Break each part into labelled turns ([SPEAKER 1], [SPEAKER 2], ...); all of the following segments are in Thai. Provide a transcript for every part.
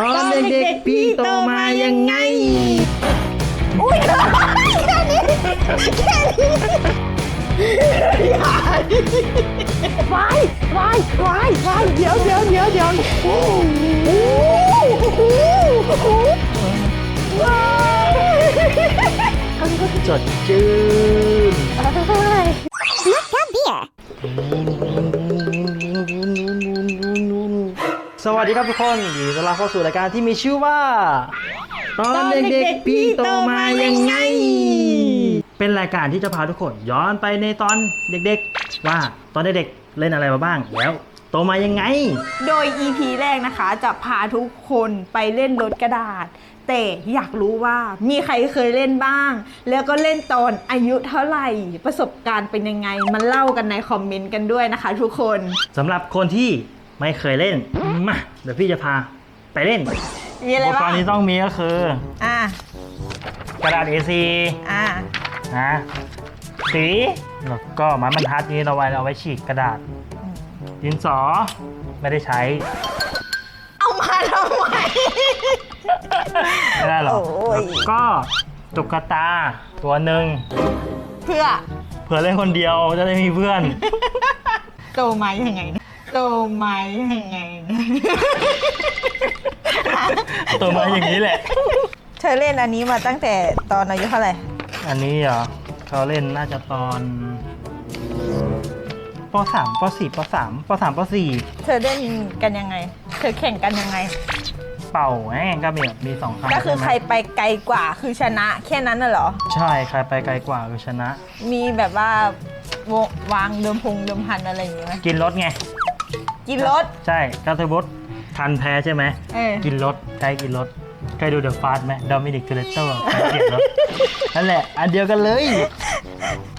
[SPEAKER 1] ตอนเด็กๆพี่โตมายังไง
[SPEAKER 2] อุ้ยแค่นี้แค่นี้วายวายวายวายเดี๋ยวเดี๋ยวเดี๋ยวเดี๋ยวโอ้โหโอ้โหโอ้โหว้าย
[SPEAKER 1] จดจืน
[SPEAKER 2] นักเวั
[SPEAKER 1] สดีครับทุกคนยินดีต้อนรับเข้าสู่รายการที่มีชื่อว่า ตอนเด็กๆพี่โตมายังไง เป็นรายการที่จะพาทุกคน ย้อนไปในตอนเด็กๆ ว่าตอนเด็กๆเล่นอะไรมาบ้างแล้วโตมายังไง
[SPEAKER 2] โดย EP แรกนะคะ จะพาทุกคนไปเล่นรถกระดาษ แต่อยากรู้ว่ามีใครเคยเล่นบ้าง แล้วก็เล่นตอนอายุเท่าไหร่ ประสบการณ์เป็นยังไง มันเล่ากันในคอมเมนต์กันด้วยนะคะ ทุกคน
[SPEAKER 1] สำหรับคนที่ ไม่เคยเล่นมาเดี๋ยวพี่จะพาไปเล่น
[SPEAKER 2] มี
[SPEAKER 1] อุ
[SPEAKER 2] อะไร
[SPEAKER 1] ปก
[SPEAKER 2] บ้ารง
[SPEAKER 1] ณ์ที่ต้องมีก็คือ
[SPEAKER 2] อะ
[SPEAKER 1] กระดาษ A4
[SPEAKER 2] อะ
[SPEAKER 1] นะสีแล้วก็ไม้บรรทัดนี้เราไว้เอาไว้ฉีกกระดาษดินสอไม่ได้ใช้
[SPEAKER 2] เอามาทำไม
[SPEAKER 1] ไม่ได้หรอก
[SPEAKER 2] โอ้ย
[SPEAKER 1] แล้วก็ตุ๊กตาตัวหนึ่ง
[SPEAKER 2] เพื่อ
[SPEAKER 1] เผื่อเล่นคนเดียวจะได้มีเพื่อน
[SPEAKER 2] โตมายังไง นะโตมายังไงนะ
[SPEAKER 1] ตัวมาอย่างนี้แหละ
[SPEAKER 2] เธอเล่นอันนี้มาตั้งแต่ตอนอายุเท่าไหร่
[SPEAKER 1] อันนี้เหรอเขาเล่นน่าจะตอนปสามปสี่ปสามปสามปสี่
[SPEAKER 2] เธอเล่นกันยังไง เธอแข่งกันยังไง
[SPEAKER 1] เป่าแง่ก็มีมีสองครั้ง
[SPEAKER 2] ก็คือ
[SPEAKER 1] ช่ไหม
[SPEAKER 2] ใครไปไกลกว่าคือชนะแค่นั้นน่ะเหรอ
[SPEAKER 1] ใช่ใครไปไกลกว่าคือชนะ
[SPEAKER 2] มีแบบว่าววางเดิมพงเดิมพันอะไรอย่างงี้ไหม
[SPEAKER 1] กินรถไง
[SPEAKER 2] กินรถ
[SPEAKER 1] ใช่กาตบดทันแพ้ใช่ไหม
[SPEAKER 2] เออ
[SPEAKER 1] กินรถใครกินรถใครดูเดอะฟาสไหมดอมินิกทูเลเตอร์ใครเกลียดรถนั่นแหละ อันเดียวกันเลย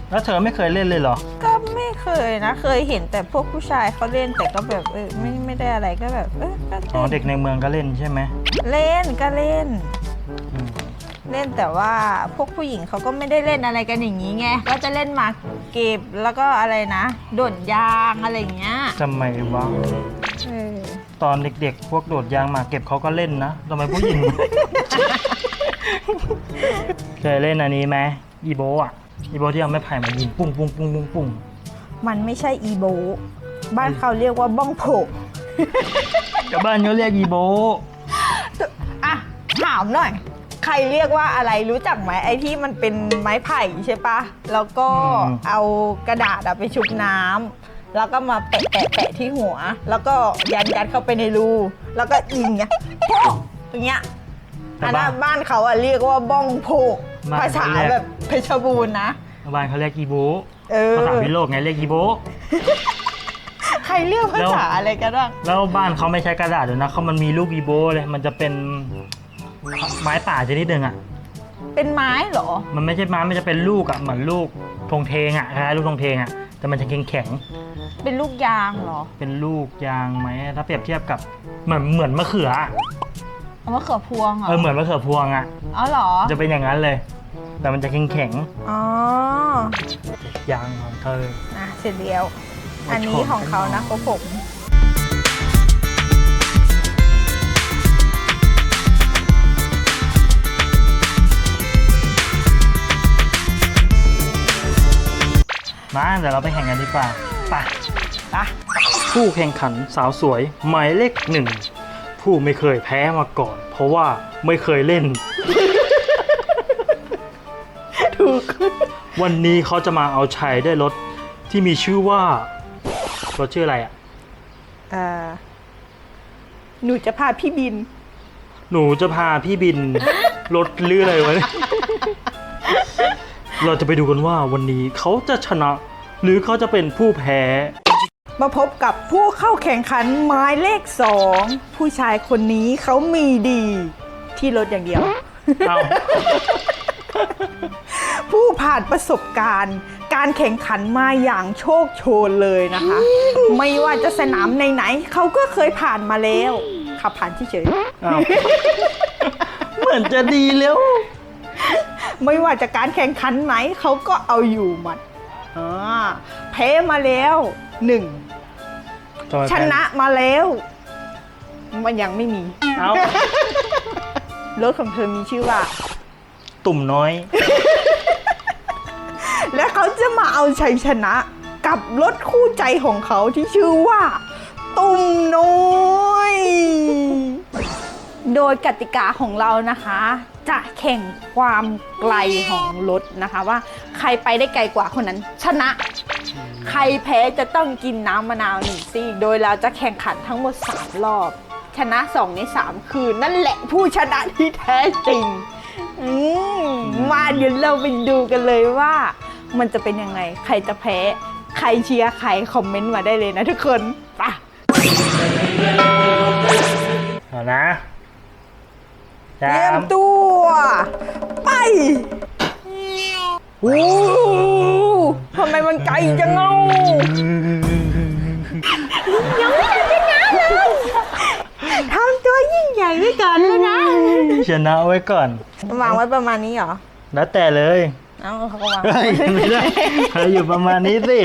[SPEAKER 1] แล้วเธอไม่เคยเล่นเลยเหรอ
[SPEAKER 2] ก็ไม่เคยนะ เคยเห็นแต่พวกผู้ชายเขาเล่นแต่ก็แบบเออไม่ไม่ได้อะไรก็แบบเออก็
[SPEAKER 1] อ๋อ
[SPEAKER 2] เล่น
[SPEAKER 1] เด็กในเมืองก็เล่นใช่ไหม
[SPEAKER 2] เล่นก็เล่น
[SPEAKER 1] อืม
[SPEAKER 2] เล่นแต่ว่าพวกผู้หญิงเขาก็ไม่ได้เล่นอะไรกันอย่างนี้ไง ก็จะเล่นหมาก เก็บแล้วก็อะไรนะโดดยางอะไรอย่างเงี้ย
[SPEAKER 1] ทำไมวะ
[SPEAKER 2] เออ
[SPEAKER 1] ตอนเด็กๆ พวกโดดยางหมากเก็บเขาก็เล่นนะทำไมผู้หญิง เคยเล่นอันนี้ไหมอีโบอะอีโบที่เอาไม้ไผ่มายิงปุ้งปุ้งปุ้งปุ้งปุ้ง
[SPEAKER 2] มันไม่ใช่อีโบบ้านเขาเรียกว่าบ้องโผก
[SPEAKER 1] ชาวบ้านเขาเรียกอีโบ
[SPEAKER 2] อะถามหน่อย ใครเรียกว่าอะไรรู้จักไหมไอ้ที่มันเป็นไม้ไผ่ใช่ปะแล้วก็
[SPEAKER 1] อืม
[SPEAKER 2] เอากระดาษอะไปชุบน้ำแล้วก็มาแปะแปะแปะที่หัว แล้วก็ยัดยัดเข้าไปในรูแล้วก็ยิงเงี้ยโป๊ะอย่างเงี้ย
[SPEAKER 1] แต่
[SPEAKER 2] อัน
[SPEAKER 1] บ้า
[SPEAKER 2] นั้นน บ้านเขาอะเรียกว่าบ้องโพก
[SPEAKER 1] บ้าน
[SPEAKER 2] ภาษา
[SPEAKER 1] เขาเรียก
[SPEAKER 2] แบบเพชรบูรณ์นะ
[SPEAKER 1] ชาวบ้านเขาเรียกอีโบ
[SPEAKER 2] เออ
[SPEAKER 1] ภาษาพิโลกไงเรียกอีโบ
[SPEAKER 2] ใครเรียกภาษาอะไรกันบ้าง
[SPEAKER 1] แล้วบ้านเขาไม่ใช้กระดาษเลยนะเขามันมีลูกอีโบเลย มันจะเป็น ไม้ป่าชนิดหนึ่งอะ
[SPEAKER 2] เป็นไม้เหรอ
[SPEAKER 1] มันไม่ใช่ไม้มันจะเป็นลูกอะเหมือนลูกธงเทงอะคล้ายๆลูกธงเทงอะแต่มันจะแข็งแข็ง
[SPEAKER 2] เป็นลูกยางเหรอ
[SPEAKER 1] ๆเป็นลูกยางไหมถ้าเปรียบเทียบกับเหมือนเหมือนมะเขืออะ
[SPEAKER 2] เอามะเขือพวงเหรอ
[SPEAKER 1] เออเหมือนมะเขือพวงอะ
[SPEAKER 2] อ๋อเหรอ
[SPEAKER 1] จะเป็นอย่างนั้นเลย แต่มันจะแข็งแข็ง
[SPEAKER 2] อ๋อ
[SPEAKER 1] ๆยางของเธอ
[SPEAKER 2] อะ เสร็จแล้ว
[SPEAKER 1] มา
[SPEAKER 2] อันนี้ของเขานะ
[SPEAKER 1] ช
[SPEAKER 2] เขา
[SPEAKER 1] ม
[SPEAKER 2] ผม
[SPEAKER 1] เดี๋ยวเราไปแข่งกันดีกว่าไป
[SPEAKER 2] นะ
[SPEAKER 1] ผู้แข่งขันสาวสวยหมายเลขหนึ่งผู้ไม่เคยแพ้มาก่อน เพราะว่าไม่เคยเล่น
[SPEAKER 2] ถูก
[SPEAKER 1] วันนี้เขาจะมาเอาชัยได้วยรถที่มีชื่อว่ารถชื่ออะไรอะ
[SPEAKER 2] อ่าหนูจะพาพี่บิน
[SPEAKER 1] หนูจะพาพี่บิน รถเรืออะไรวะเนี่ยเราจะไปดูกันว่าวันนี้เขาจะชนะ หรือเขาจะเป็นผู้แพ้
[SPEAKER 2] มาพบกับผู้เข้าแข่งขันหมายเลขสองผู้ชายคนนี้เขามีดี ที่รถอย่างเดียว
[SPEAKER 1] เอา
[SPEAKER 2] ผู้ผ่านประสบการณ์ การแข่งขันมาอย่างโชคโชนเลยนะคะ ไม่ว่าจะสนามไหนๆเขาก็เคยผ่านมาแล้วขับผ่านเฉย
[SPEAKER 1] เอา เหมือนจะดีแล้ว
[SPEAKER 2] ๆไม่ว่าจะการแข่งขันไหนเขาก็เอาอยู่หมัด อ่าแพ้มาแล้วหนึ่ง
[SPEAKER 1] ทำไม
[SPEAKER 2] ชนะมาแล้ว มันยังไม่มี
[SPEAKER 1] เอา
[SPEAKER 2] รถของเธอมีชื่อว่า
[SPEAKER 1] ตุ่มน้อย
[SPEAKER 2] และเขาจะมาเอาชัยชนะกับรถคู่ใจของเขาที่ชื่อว่า ตุ่มน้อย โดยกติกาของเรานะคะ จะแข่งความไกลของรถนะคะว่าใครไปได้ไกลกว่าคนนั้น ชนะ ใครแพ้จะต้องกินน้ำมะนาวหนึ่งซีกโดยเราจะแข่งขันทั้งหมด 3 รอบ ชนะ 2 ใน 3 คือนั่นแหละผู้ชนะที่แท้จริงอืมมาเดี๋ยวเราไปดูกันเลยว่า มันจะเป็นยังไง ใครจะแพ้ ใครเชียร์ใครคอมเมนต์มาได้เลยนะทุกคนไปะ
[SPEAKER 1] เอานะ
[SPEAKER 2] เตรียมตัว ไปโอ้ทำไมมันไกลจังเงายังไม่ทันชนะเลยทำตัวยิ่งใหญ่ไว้ก่อนแล้วนะ
[SPEAKER 1] ชนะไว้ก่อน
[SPEAKER 2] วางไว้ประมาณนี้เหรอ
[SPEAKER 1] แล้วแต่เลย
[SPEAKER 2] เอาเขาก็วาง
[SPEAKER 1] เฮ้ยไม่ได้เธออยู่ประมาณนี้สิ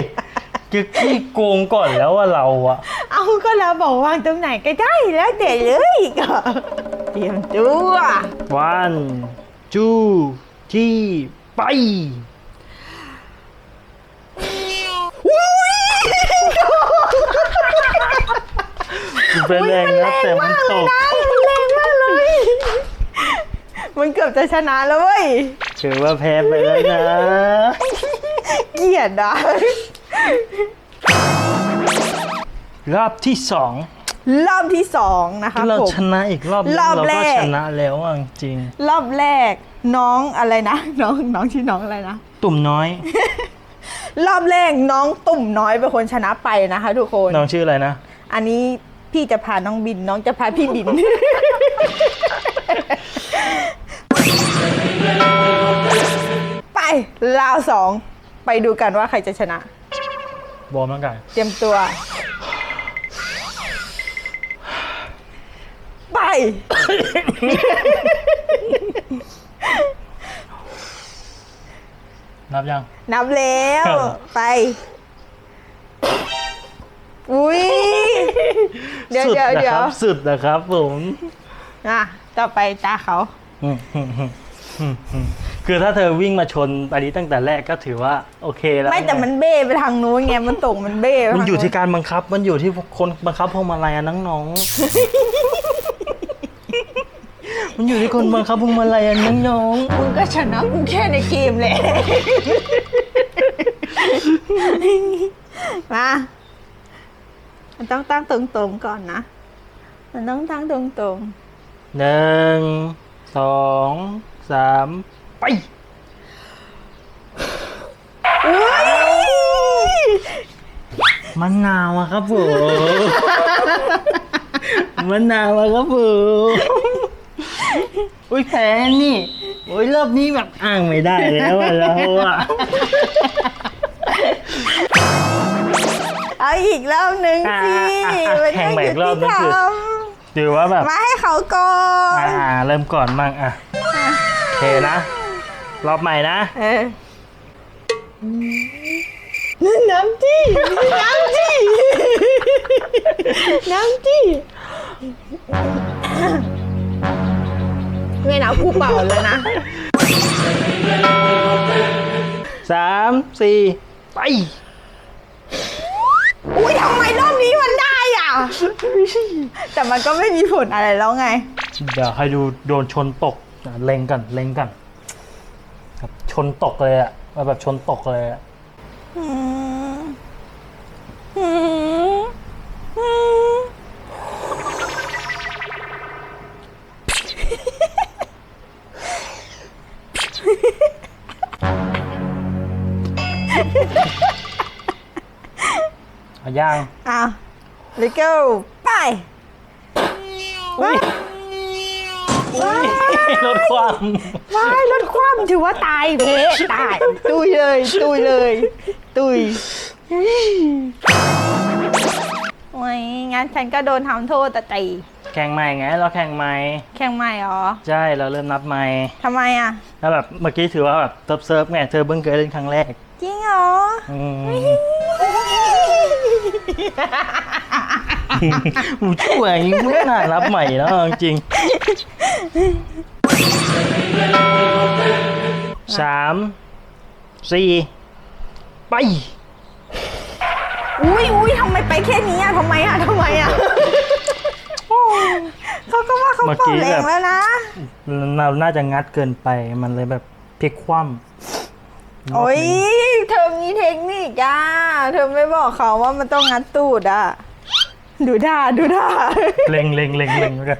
[SPEAKER 1] จะขี้โกงก่อนแล้วว่าเราอะ
[SPEAKER 2] เอาก็เราบอกวางตรงไหนก็ได้แล้วแต่เลยก็เตรียมตัว
[SPEAKER 1] วันจูที่ไปเป็นแรงนะแต่มันตก
[SPEAKER 2] มันแรงมากเลยมันเกือบจะชนะแล้วเว้ย
[SPEAKER 1] ถือว่าแพ้ไปแล้วนะ
[SPEAKER 2] เกลียดอะ
[SPEAKER 1] รอบที่สอง
[SPEAKER 2] รอบที่สองนะคะ
[SPEAKER 1] เรา
[SPEAKER 2] ผม
[SPEAKER 1] ชนะอีกรอบนึง
[SPEAKER 2] รอบ
[SPEAKER 1] เรา
[SPEAKER 2] แร
[SPEAKER 1] ก็
[SPEAKER 2] ก
[SPEAKER 1] ชนะแล้วอะจริง
[SPEAKER 2] รอบแรกน้องอะไรนะน้องน้องชื่อน้องอะไรนะ
[SPEAKER 1] ตุ่มน้อย
[SPEAKER 2] รอบแรกน้องตุ่มน้อยเป็นคนชนะไปนะคะทุกคน
[SPEAKER 1] น้องชื่ออะไรนะ
[SPEAKER 2] อันนี้พี่จะพาน้องบินน้องจะพาพี่บิน ไปลาวสองไปดูกันว่าใครจะชนะ
[SPEAKER 1] บอมร่างกาย
[SPEAKER 2] เตรียมตัว
[SPEAKER 1] นับยัง
[SPEAKER 2] นับแล้ว
[SPEAKER 1] ครับ
[SPEAKER 2] ไป อุ้ยเดี๋ยว
[SPEAKER 1] สุด
[SPEAKER 2] เดี๋ยว
[SPEAKER 1] นะ
[SPEAKER 2] เดี๋
[SPEAKER 1] ค
[SPEAKER 2] ยว
[SPEAKER 1] รับสุดนะครับผม
[SPEAKER 2] อะต่อไปตาเขา
[SPEAKER 1] อืมอืมอืมอืมอืมคือถ้าเธอวิ่งมาชนอันนี้ตั้งแต่แรกก็ถือว่าโอเคแล้ว
[SPEAKER 2] ไม่แต่มันเบ้ไปทางนู้นไงมันตกมันเบ้ไป
[SPEAKER 1] มัน
[SPEAKER 2] ทาง
[SPEAKER 1] อยู่ที่การบังคับ มันอยู่ที่คนบังคับพวงมาลัยอะน้องๆ มันอยู่ที่คนบังคับพวงมาลัยอะน้อง
[SPEAKER 2] มึงก็ชนะกูแค่ในเกมแหละ มา มันต้องตั้งตรงๆก่อนนะ มันต้องตั้งตรง
[SPEAKER 1] ๆหนึ่งสองสามไป
[SPEAKER 2] ๆอุ้ย
[SPEAKER 1] มะนาวอะครับผม มะนาวอะครับผมอุ้ยแพ้นี่โอ้ยรอบนี้แบบอ้างไม่ได้แล้วอะเราอะ
[SPEAKER 2] เอาอีกรอบหนึ่งสิมันต้องอยู่ที่ท
[SPEAKER 1] ถือว่าแบบำ
[SPEAKER 2] มาให้เขาก่อน
[SPEAKER 1] อ่า เริ่มก่อนมั่งอะโอเคนะ รอบใหม่นะ
[SPEAKER 2] เออนั่นน้ำจี้น้ำจี้น้ำจี้ นะกูเป่าเลยนะ
[SPEAKER 1] สามสี่ไป
[SPEAKER 2] อุ้ยทำไมรอบนี้มันได้อะ แต่มันก็ไม่มีผลอะไรแล้วไง
[SPEAKER 1] เดี๋ยวให้ดูโดนชนตกอะเล็งกันเล็งกันแบบชนตกเลยอะมาแบบชนตกเลยอะ
[SPEAKER 2] อืม
[SPEAKER 1] เอาย่าง
[SPEAKER 2] อะ let's go ไป
[SPEAKER 1] อุ้ยอุ้ยรถความ
[SPEAKER 2] ว้ายรถคว่ำถือว่าตายเพะตาย ตุยเลย ตุยเลย ตุยโอ้ยงั้นฉันก็โดนทำโทษแต่ตี
[SPEAKER 1] แข่งใหม่ไง เราแข่งใหม่
[SPEAKER 2] แข่งใหม่เหรอ
[SPEAKER 1] ใช่เราเริ่มนับใหม่
[SPEAKER 2] ทำไมอะ
[SPEAKER 1] แล้วแบบเมื่อกี้ถือว่าแบบเซิร์ฟเซิร์ฟไงเธอเพิ่งเคยเล่นครั้งแรก
[SPEAKER 2] จริงเหรอ
[SPEAKER 1] อืมกูช่วยอย่างงี้กูไม่น่ารับใหม่แล้วจริงสามสี่ไป
[SPEAKER 2] อุ้ยอุ้ยทำไมไปแค่นี้อะทำไมอะทำไมอะโอ้ยเขาก็ว่าเขา
[SPEAKER 1] เมื่อ
[SPEAKER 2] เป่า
[SPEAKER 1] กี้
[SPEAKER 2] แร
[SPEAKER 1] แบ
[SPEAKER 2] ง
[SPEAKER 1] บ
[SPEAKER 2] แล้วนะ
[SPEAKER 1] เราน่าจะงัดเกินไปมันเลยแบบพลิกคว่ำ
[SPEAKER 2] โอ้ยเธอมีเทคนิคอะเธอไม่บอกเขาว่ามันต้องงัดตูดอะ ดูท่าดูท่า
[SPEAKER 1] เล็งเล็งเล็งเล็งแล้วกัน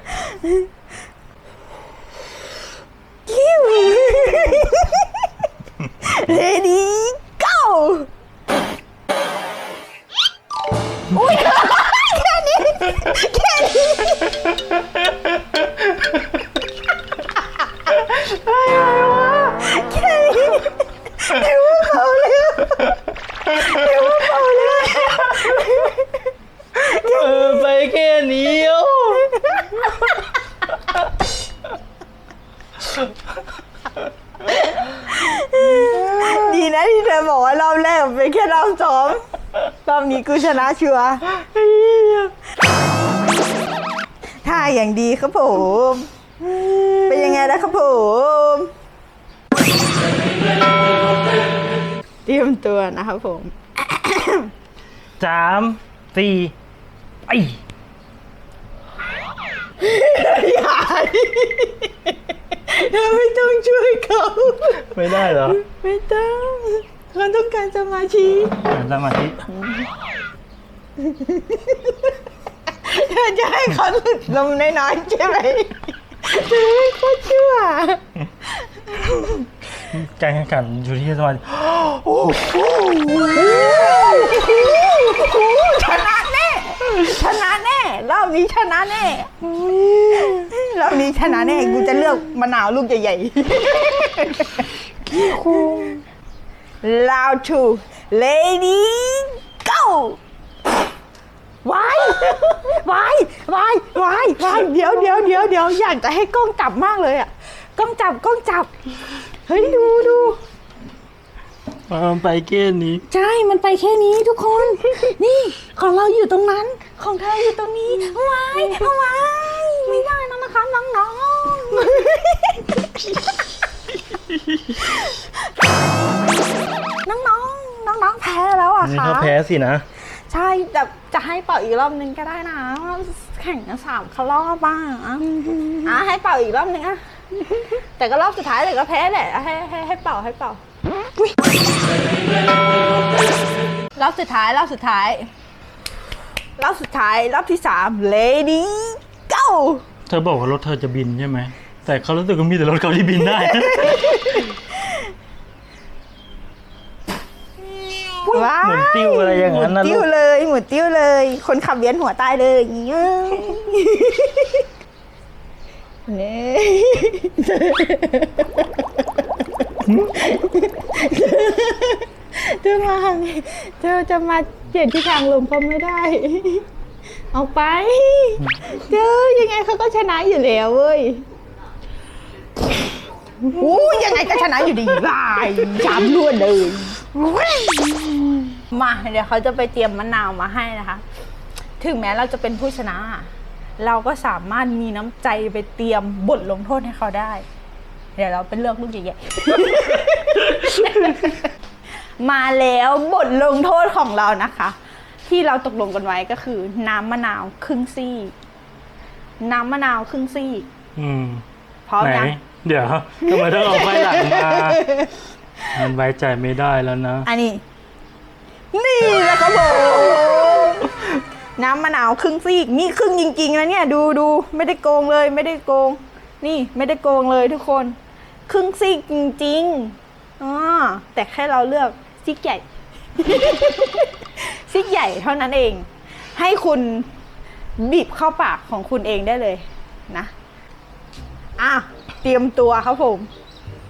[SPEAKER 2] ชนะชัวร์ท่าอย่างดีครับผม เป็นยังไงนะครับผมเตรียมตัวนะครับผม
[SPEAKER 1] สามสี่ไป
[SPEAKER 2] อย่าเธอไม่ต้องช่วยเขา
[SPEAKER 1] ไม่ได้เหรอ
[SPEAKER 2] ไม่ต้องเขาต้องการสมาธิ
[SPEAKER 1] สมาธิ
[SPEAKER 2] เธอจะให้เขาหลุดลมน้อยๆใช่ไหมเธอไม่โคตรเชื่อ
[SPEAKER 1] การแข่งขันอยู่ที่สมาธิ
[SPEAKER 2] ชนะแน่ชนะแน่รอบนี้ชนะแน่รอบนี้ชนะแน่กูจะเลือกมะนาวลูกใหญ่ๆ Round two lady go วายวายวายวายวายเดี๋ยวเดี๋ยวเดี๋ยวเดี๋ยวอยากจะให้กล้องจับมากเลยอะกล้องจับกล้องจับ เฮ้ยดูดู
[SPEAKER 1] เออไปแค่นี้
[SPEAKER 2] ใช่ มันไปแค่นี้ทุกคน นี่ของเราอยู่ตรงนั้น ของเธออยู่ตรงนี้วายวายไม่ได้นะนะคะน้องๆน้องๆน้องๆแพ้แล้วอะ
[SPEAKER 1] นี่
[SPEAKER 2] คะ
[SPEAKER 1] เขาแพ้สินะ
[SPEAKER 2] ใช่แต่จะให้เป่าอีกรอบนึงก็ได้นะ แข่งกันสามรอบบ้างอะให้เป่าอีกรอบนึงอะแต่ก็รอบสุดท้ายเลยก็แพ้แหละให้ให้ให้เป่าให้เป่าอุ๊ยรอบสุดท้ายรอบสุดท้าย รอบสุดท้ายรอบที่สาม lady go
[SPEAKER 1] เธอบอกว่ารถเธอจะบินใช่ไหม แต่เขารู้สึกว่ามีแต่รถเขาที่บินได้
[SPEAKER 2] ว้า
[SPEAKER 1] เหมือนติ้วอะไรอย่างนั้นนะ
[SPEAKER 2] หมุ
[SPEAKER 1] ลู
[SPEAKER 2] ติ้ว
[SPEAKER 1] ก
[SPEAKER 2] เลย หมุนติ้วเลย คนขับเวียนหัวตายเลยอย่างเงี้ยนี่เธอมาเธอจะมาเปลี่ยนที่ทางลมเขาไม่ได้ เอาไปเธอยังไงเขาก็ชนะอยู่แล้วเว้ยโอ้ยยังไงก็ชนะอยู่ดีบายจามล้วนเลย มาเดี๋ยวเขาจะไปเตรียมมะนาวมาให้นะคะ ถึงแม้เราจะเป็นผู้ชนะ เราก็สามารถมีน้ำใจไปเตรียมบทลงโทษให้เขาได้ เดี๋ยวเราเป็นเลือกลูกใหญ่ๆมาแล้วบทลงโทษของเรานะคะ ที่เราตกลงกันไว้ก็คือ น้ำมะนาวครึ่งซี่ น้ำมะนาวครึ่งซี่
[SPEAKER 1] อืม
[SPEAKER 2] พร้อม
[SPEAKER 1] ไหน
[SPEAKER 2] ยัง
[SPEAKER 1] เดี๋ยวทำไมต้องเอาไฟหลังมา มันไว้ใจไม่ได้แล้วนะ
[SPEAKER 2] อันนี้ นี่แหละครับผมน้ำมะนาวครึ่งซีกนี่ครึ่งจริงๆนะเนี่ยดูดูไม่ได้โกงเลยไม่ได้โกง นี่ไม่ได้โกงเลยทุกคน ครึ่งซีกจริงๆอ๋อแต่แค่เราเลือกซีกใหญ่ซีกใหญ่เท่านั้นเอง ให้คุณบีบเข้าปากของคุณเองได้เลยนะอะเตรียมตัวครับผม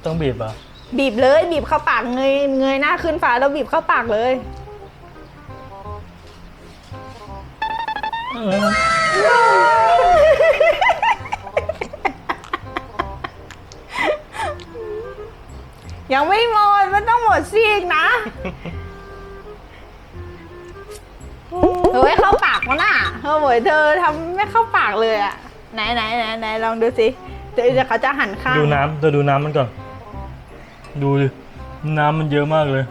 [SPEAKER 1] ต้องบีบเหรอะ
[SPEAKER 2] บีบเลย บีบเข้าปากเงยเงยหน้าขึ้นฟ้าแล้วบีบเข้าปากเลย ยังไม่หมด มันต้องหมดซีกนะเฮ้ยเข้าปากมันอะเโอ้ยเธอทำไม่เข้าปากเลยอะไหนไหนไหนไหนลองดูสิเดี๋ยวเขาจะหันข้าง
[SPEAKER 1] ดูน้ำเธอดูน้ำมันก่อน ดูดิน้ำมันเยอะมากเลย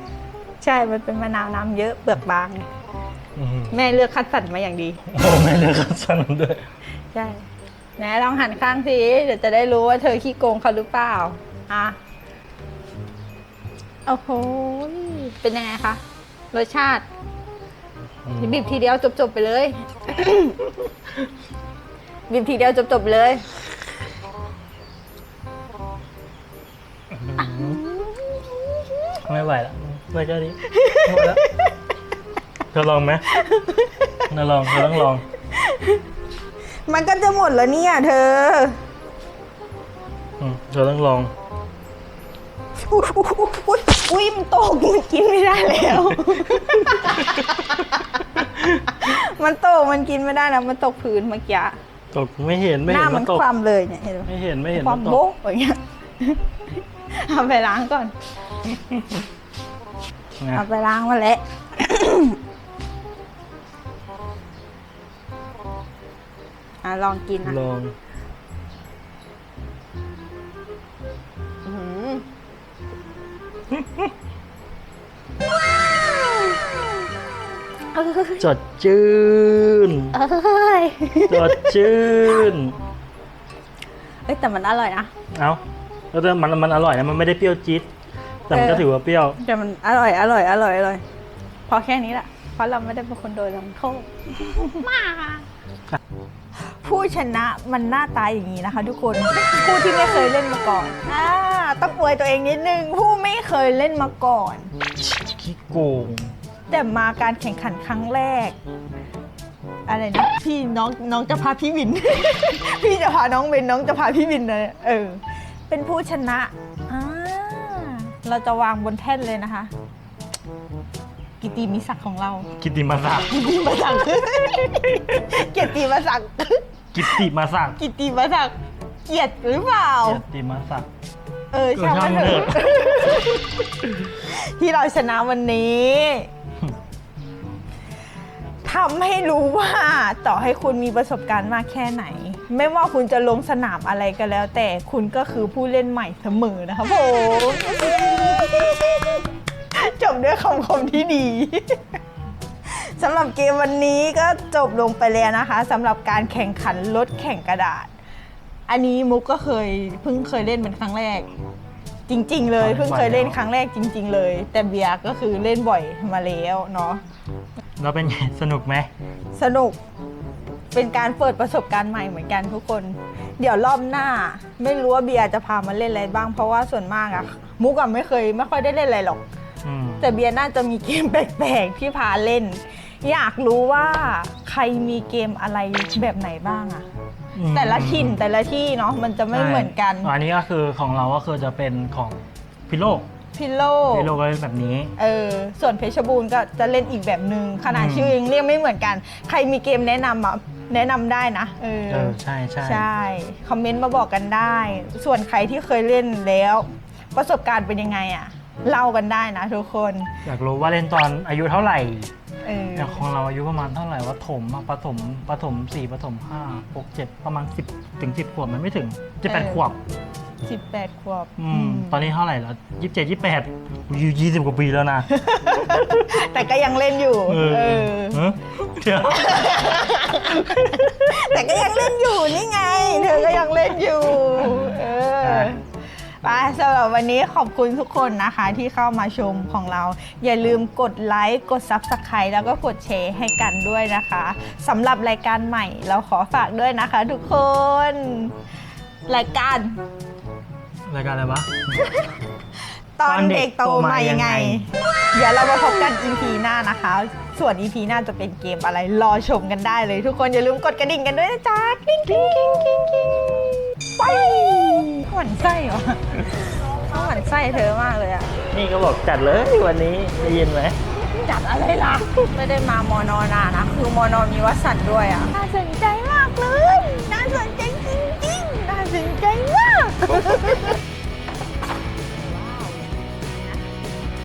[SPEAKER 2] ใช่ มันเป็นมะนาวน้ำเยอะเปลือกบาง
[SPEAKER 1] อื้อหือ
[SPEAKER 2] แม่เลือกคัดสรรมาอย่างดี
[SPEAKER 1] โอ้ไม่เลยครับสนุนด้วย
[SPEAKER 2] ใช่ไหนลองหันข้างสิเดี๋ยวจะได้รู้ว่าเธอขี้โกงเขาหรือเปล่าอะโอ้โหเป็นยังไงคะรสชาติบีบทีเดียวจบๆไปเลยบีบทีเดียวจบๆไปเลย
[SPEAKER 1] ไม่ไหวแล้วไม่เจ้านี้หมดแล้วเธอลองไหมเธอลองเธอต้องลอง
[SPEAKER 2] มันก็จะหมดแล้วเนี่ย เธอ
[SPEAKER 1] อืมเธอต้องลอง
[SPEAKER 2] อุ๊ยอุ๊ยอุ้ยมันตกมันกินไม่ได้แล้ว มันตกมันกินไม่ได้แล้วมันตกพื้นเมื่อกี้
[SPEAKER 1] ตกไม่เห็นไม่
[SPEAKER 2] ห
[SPEAKER 1] เห็
[SPEAKER 2] น้านมั
[SPEAKER 1] มันนตก
[SPEAKER 2] คว่ำเลยเนี่ยเห็นไหม
[SPEAKER 1] ไม่เห็นไม่เห็น
[SPEAKER 2] ควา
[SPEAKER 1] มั
[SPEAKER 2] ม
[SPEAKER 1] นตก
[SPEAKER 2] โบ๊ะอย่างเงี้ยเอาไปล้างก่อน
[SPEAKER 1] นะ
[SPEAKER 2] เอาไปล้างมาแล้ว อะลองกินนะ
[SPEAKER 1] ลอง
[SPEAKER 2] อื้อหือ
[SPEAKER 1] จดจืน
[SPEAKER 2] เอ้ย
[SPEAKER 1] จดจืน
[SPEAKER 2] เอ้ยแต่มันอร่อยนะ
[SPEAKER 1] เอ้าแล้วแต่มันมันอร่อยนะมันไม่ได้เปรี้ยวจี๊ดแต่มันก็
[SPEAKER 2] เออ
[SPEAKER 1] ถือว่าเปรี้ยว
[SPEAKER 2] แต่มันอร่อยอร่อยอร่อยอร่อย พอแค่นี้แหละเพราะเราไม่ได้เป็นคนโดนลงโทษ มา ผู้ชนะมันหน้าตาอย่างนี้นะคะ ทุกคนผู้ที่ไม่เคยเล่นมาก่อนอ่าต้องอวยตัวเองนิดนึงผู้ไม่เคยเล่นมาก่อน
[SPEAKER 1] ขี้โกง
[SPEAKER 2] แต่มาการแข่งขันครั้งแรก อะไรนะพี่น้องน้องจะพาพี่วิน พี่จะพาน้องเบนน้องจะพาพี่วินเลยเออ เป็นผู้ชนะอ่าเราจะวางบนแท่นเลยนะคะ กิตติมิศักดิ์ของเรา
[SPEAKER 1] กิตติมาศักดิ์
[SPEAKER 2] กิตติมาศักดิ์ เกียรติมาศักดิ์
[SPEAKER 1] กิตติมาศักดิ์
[SPEAKER 2] กิตติมาศักดิ์เกียรติหรือเปล่า
[SPEAKER 1] เกียรติมาศักดิ์
[SPEAKER 2] เออช่างมันเถ
[SPEAKER 1] เออช่างมันเถ
[SPEAKER 2] อะ
[SPEAKER 1] อะ
[SPEAKER 2] ที่เราชนะวันนี้ทำให้รู้ว่าต่อให้คุณมีประสบการณ์มากแค่ไหน ไม่ว่าคุณจะลงสนามอะไรก็แล้ว แต่คุณก็คือผู้เล่นใหม่เสมอนะครับผมจบด้วยคำคมที่ดี สำหรับเกมวันนี้ก็จบลงไปแล้วนะคะสำหรับการแข่งขันรถแข่งกระดาษ อันนี้มุกก็เคยเพิ่งเคยเล่นเป็นครั้งแรก จริง ๆ เลย
[SPEAKER 1] บ่อย
[SPEAKER 2] เพิ่งเคยเล่น
[SPEAKER 1] บ่อยแล้ว
[SPEAKER 2] ครั้งแรกจริง ๆ เลย แต่เบียร์ก็คือเล่นบ่อยมาแล้วเนาะ
[SPEAKER 1] แล้วเป็นไงสนุกไหม
[SPEAKER 2] สนุกเป็นการเปิดประสบการณ์ใหม่เหมือนกันทุกคน เดี๋ยวรอบหน้า ไม่รู้ว่าเบียร์จะพามาเล่นอะไรบ้างเพราะว่าส่วนมากอะมุกอะไม่เคยไม่ค่อยได้เล่นอะไรหรอก
[SPEAKER 1] อืม
[SPEAKER 2] แต่เบียร์น่าจะมีเกมแปลกๆที่พาเล่น อยากรู้ว่าใครมีเกมอะไรแบบไหนบ้างอะ
[SPEAKER 1] อืม
[SPEAKER 2] แต่ละถิ่นแต่ละที่เนาะมันจะไม่เหมือนกัน
[SPEAKER 1] ใช่อันนี้ก็คือของเราก็คือจะเป็นของพิโลก
[SPEAKER 2] พิโล
[SPEAKER 1] พิโลกก็เล่นแบบนี้
[SPEAKER 2] เออส่วนเพชรบูรณ์ก็จะเล่นอีกแบบหนึ่งขนาด
[SPEAKER 1] อืม
[SPEAKER 2] ชื่อยังเรียกไม่เหมือนกัน ใครมีเกมแนะนำอะแนะนำได้นะเออ
[SPEAKER 1] เออใช่ใช่
[SPEAKER 2] ใช่คอมเมนต์มาบอกกันได้ ส่วนใครที่เคยเล่นแล้ว ประสบการณ์เป็นยังไงอะ เล่ากันได้นะทุกคน
[SPEAKER 1] อยากรู้ว่าเล่นตอนอายุเท่าไหร่
[SPEAKER 2] เออ
[SPEAKER 1] อย่างของเราอายุประมาณเท่าไหร่ว่าถมอะประถมประถมสี่ประถมห้าหกเจ็ดประมาณสิบถึงสิบขวบมันไม่ถึงจะแปด
[SPEAKER 2] เออ
[SPEAKER 1] ขวบ
[SPEAKER 2] สิบแปดขวบ
[SPEAKER 1] อืม ตอนนี้เท่าไหร่แล้วยี่สิบเจ็ดยี่สิบแปดอยู่ยี่สิบกว่าปีแล้วนะ
[SPEAKER 2] แต่ก็ยังเล่นอยู่
[SPEAKER 1] เออ
[SPEAKER 2] เออ
[SPEAKER 1] เออเดี๋ยว
[SPEAKER 2] แต่ก็ยังเล่นอยู่นี่ไง เธอก็ยังเล่นอยู่ เออ ไปสำหรับวันนี้ขอบคุณทุกคนนะคะ ที่เข้ามาชมของเรา อย่าลืมกดไลค์กด Subscribe แล้วก็กดแชร์ให้กันด้วยนะคะสำหรับรายการใหม่เราขอฝากด้วยนะคะ ทุกคน รายการ
[SPEAKER 1] รายการอะไรวะ
[SPEAKER 2] ตอนเด็กโตมายังไง เดี๋ยวเรามาพบกัน EP หน้านะคะ ส่วน EP หน้าจะเป็นเกมอะไรรอชมกันได้เลย ทุกคนอย่าลืมกดกระดิ่งกันด้วยนะจ๊ะกิ้งกิ้งกิ้งกิ้งกิ้ง ไปหวั่นไส้เหรอเขาหวั่นไส้เธอมากเลยอะ
[SPEAKER 1] นี่ก็บอกจัดเลยวันนี้ได้ยินไหม
[SPEAKER 2] จัดอะไรล่ะ ไม่ได้มามอนอนานะ คือมอนอมีวัดสันด้วยอะน่าสนใจมากเลย น่าสนใจจริงๆ น่าสนใจมาก